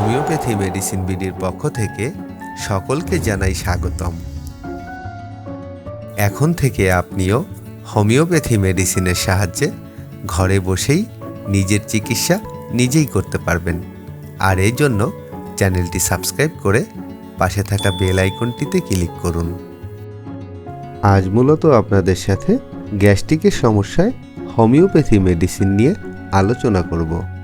Homeopathy medicine বিডির পক্ষ থেকে সকলকে জানাই স্বাগতম। এখন থেকে আপনিও হোমিওপ্যাথি মেডিসিনের সাহায্যে ঘরে বসেই নিজের চিকিৎসা নিজেই করতে পারবেন। আর এই জন্য চ্যানেলটি সাবস্ক্রাইব করে পাশে থাকা বেল আইকনটিতে ক্লিক করুন। আজ মূলত আপনাদের সাথে গ্যাস্ট্রিকের সমস্যায় হোমিওপ্যাথি মেডিসিন নিয়ে আলোচনা করব।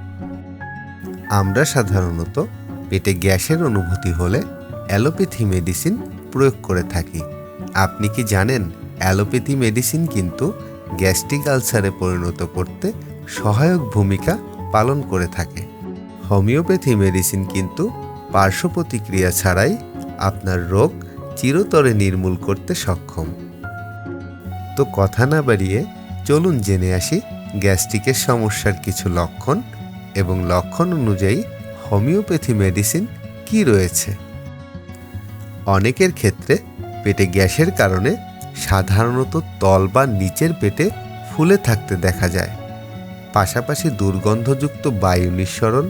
আমরা সাধারণত পেটে গ্যাসের অনুভূতি হলে অ্যালোপ্যাথি মেডিসিন প্রয়োগ করে থাকি। আপনি কি জানেন অ্যালোপ্যাথি মেডিসিন কিন্তু গ্যাস্ট্রিক আলসারে পরিণত করতে সহায়ক ভূমিকা পালন করে থাকে? হোমিওপ্যাথি মেডিসিন কিন্তু পার্শ্ব প্রতিক্রিয়া ছাড়াই আপনার রোগ চিরতরে নির্মূল করতে সক্ষম। তো কথা না বাড়িয়ে চলুন জেনে আসি গ্যাস্ট্রিকের সমস্যার কিছু লক্ষণ এবং লক্ষণ অনুযায়ী হোমিওপ্যাথি মেডিসিন কি রয়েছে? অনেকের ক্ষেত্রে পেটে গ্যাসের কারণে সাধারণত তল বা নিচের পেটে ফুলে থাকতে দেখা যায়। পাশাপাশি দুর্গন্ধযুক্ত বায়ু নিঃসরণ,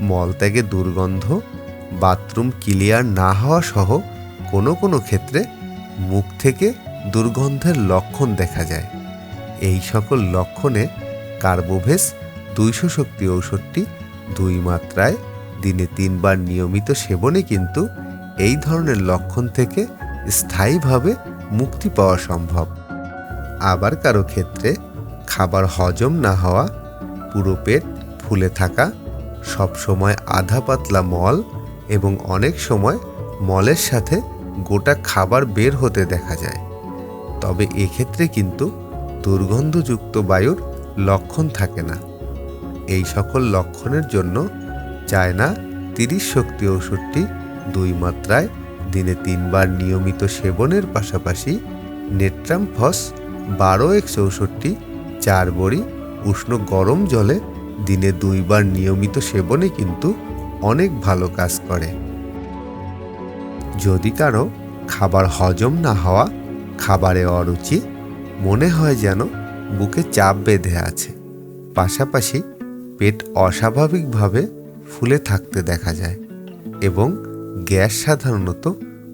মলত্যাগে দুর্গন্ধ, বাথরুম ক্লিয়ার না হওয়া সহ কোনো কোনো ক্ষেত্রে মুখ থেকে দুর্গন্ধের লক্ষণ দেখা যায়। এই সকল লক্ষণে কার্বোভেস দুইশো শক্তি ঔষধটি দুই মাত্রায় দিনে তিনবার নিয়মিত সেবনে কিন্তু এই ধরনের লক্ষণ থেকে স্থায়ীভাবে মুক্তি পাওয়া সম্ভব। আবার কারও ক্ষেত্রে খাবার হজম না হওয়া, পুরো পেট ফুলে থাকা সব সময় আধা পাতলা মল এবং অনেক সময় মলের সাথে গোটা খাবার বের হতে দেখা যায়। তবে এক্ষেত্রে কিন্তু দুর্গন্ধযুক্ত বায়ুর লক্ষণ থাকে না। এই সকল লক্ষণের জন্য চায়না তিরিশ শক্তি ওষুধটি দুই মাত্রায়, দিনে তিনবার নিয়মিত সেবনের পাশাপাশি নেট্রামফস বারো এক্স ঔষধটি চার বড়ি, উষ্ণ গরম জলে দিনে দুইবার নিয়মিত সেবনে কিন্তু অনেক ভালো কাজ করে। যদি কারও খাবার হজম না হওয়া, খাবারে অরুচি, মনে হয় যেন বুকে চাপ বেঁধে আছে। পাশাপাশি পেট অস্বাভাবিকভাবে ফুলে থাকতে দেখা যায় এবং গ্যাস সাধারণত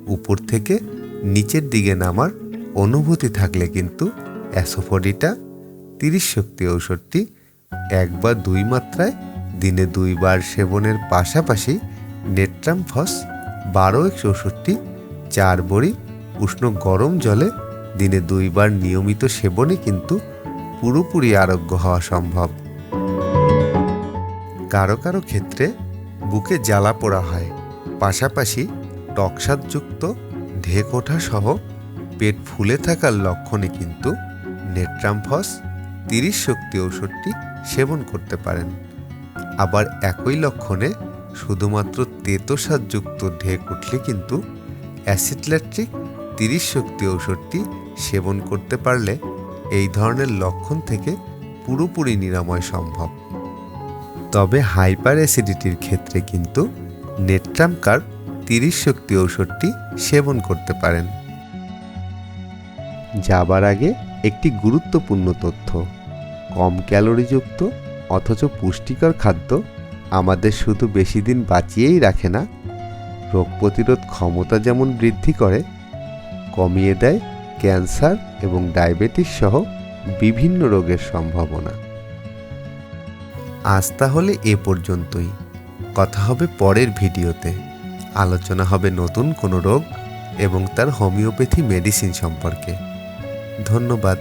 উপর থেকে নিচের দিকে নামার অনুভূতি থাকলে কিন্তু অ্যাসোফোডিটা তিরিশ শক্তি ঔষধটি এক বা দুই মাত্রায় দিনে দুইবার সেবনের পাশাপাশি নেট্রামফস বারো এক্স ওষুধটি চার বড়ি উষ্ণ গরম জলে দিনে দুইবার নিয়মিত সেবনে কিন্তু পুরোপুরি আরোগ্য হওয়া সম্ভব। কারও কারও ক্ষেত্রে বুকে জ্বালা পোড়া হয়। পাশাপাশি টকসাদযুক্ত ঢেক ওঠা সহ পেট ফুলে থাকার লক্ষণে কিন্তু নেট্রামফস তিরিশ শক্তি ঔষধটি সেবন করতে পারেন। আবার একই লক্ষণে শুধুমাত্র তেতোসাদযুক্ত ঢেক উঠলে কিন্তু অ্যাসিডল্যাট্রিক তিরিশ শক্তি ঔষধটি সেবন করতে পারলে এই ধরনের লক্ষণ থেকে পুরোপুরি নিরাময় সম্ভব। তবে হাইপার অ্যাসিডিটির ক্ষেত্রে কিন্তু নেট্রামকার তিরিশ শক্তি ঔষধটি সেবন করতে পারেন। যাবার আগে একটি গুরুত্বপূর্ণ তথ্য, কম ক্যালোরিযুক্ত অথচ পুষ্টিকর খাদ্য আমাদের শুধু বেশি দিন বাঁচিয়েই রাখে না, রোগ প্রতিরোধ ক্ষমতা যেমন বৃদ্ধি করে, কমিয়ে দেয় ক্যান্সার এবং ডায়াবেটিস সহ বিভিন্ন রোগের সম্ভাবনা। আজ তাহলে এ পর্যন্তই। কথা হবে পরের ভিডিওতে। আলোচনা হবে নতুন কোনো রোগ এবং তার হোমিওপ্যাথি মেডিসিন সম্পর্কে। ধন্যবাদ।